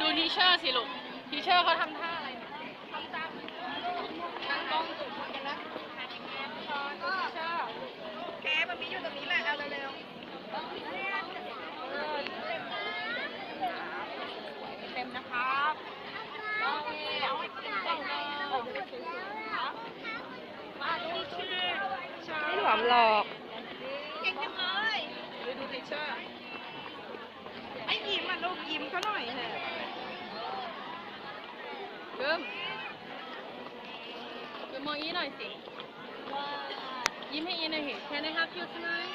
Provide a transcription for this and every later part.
ดูทีเชอร์สิลูกทีเชอร์เขาทำท่าอะไรเนี่ยทำตามตั้งกล้องจุดกันนะทีเชอร์แกมันมีอยู่ตรงนี้แหละเอาเร็วๆเต็มนะครับมาดูทีเชอไม่หลอมหลอกเก่งจังเลยดูดูทีเชอร์ไอ้ ยิ้มอะลูกยิ้มเขาหน่อยเถอะเกิมเดิมมองอีหน่อยสิ ยิ้มให้อีหน่อยสิ Can I have you tonight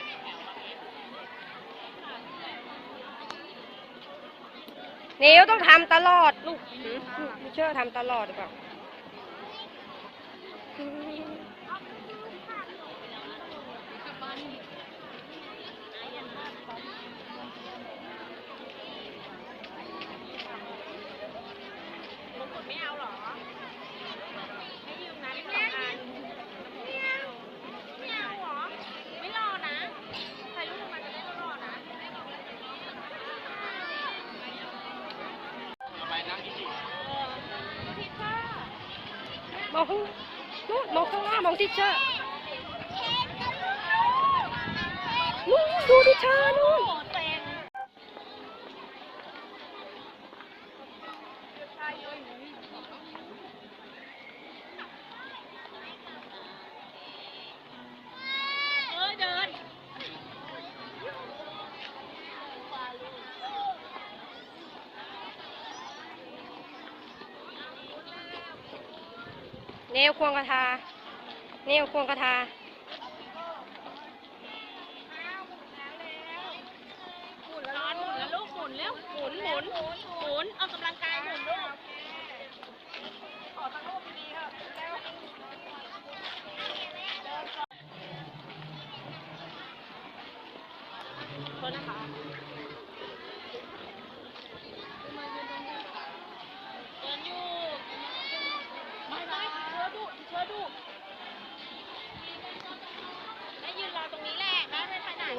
นิ้วต้องทำตลอดลูกหืมไม่เชื่อทำตลอดดีกว่า มงกุฎไม่เอาเหรอ ให้ยืมนะสองอันไม่เอาเหรอ ไม่รอนะถ่ายรูปมาจะได้รอนะ มองข้างนู้นมองข้างหน้ามองที่เชอร์นู้นดูที่เชอร์นู่น เออเดิน เนวควงกระทา เนวควงกระทาหมุนแล้วหมุนแล้วลูกหมุนเร็วหมุนหมุนหมุนออกกำลังกายหมุนลูก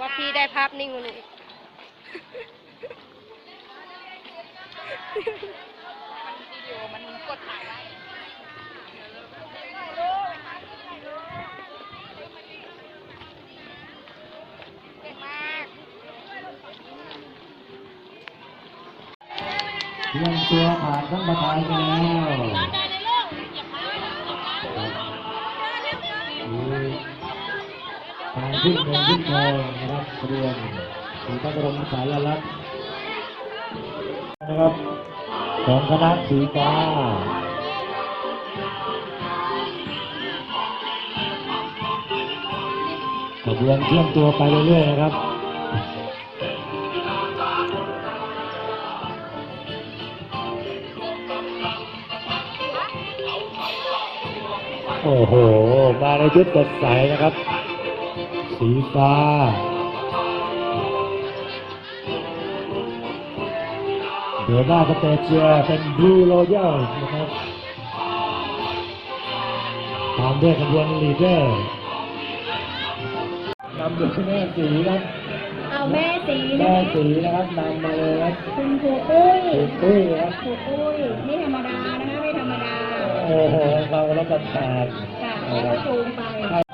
ว่าพี่ได้ภาพนิ่งกว่าหนูอีกมันวิดีโอมันกดถ่ายได้เก่งมากเตรียมตัวผ่านทั้งประธานไปแล้วเดินเลยลูกอย่าพลาดอย่าพลาดมีทางขึ้นเดินขึ้นโคงนะครับ เรียนสีพระบรมสายลักษณ์นะครับของคณะสีฟ้าขบวนเคลื่อนตัวไปเรื่อยๆนะครับโอ้โห มาในชุดสดใสนะครับ สีฟ้า เดี๋ยวหน้าสเตจเชียร์เป็นบลูโรยัลนะครับตามด้วยขบวนลีดเดอร์นำโดยแม่สีครับเอาแม่สีนะแม่คะสีนะครับนำมาเลยครับคุณครูอุ้ยคุณตุ้ยครับครูอุ้ยไม่ธรรมดานะคะไม่ธรรมดา โอ้โหเรารับประทานค่ะแล้วก็จูงไป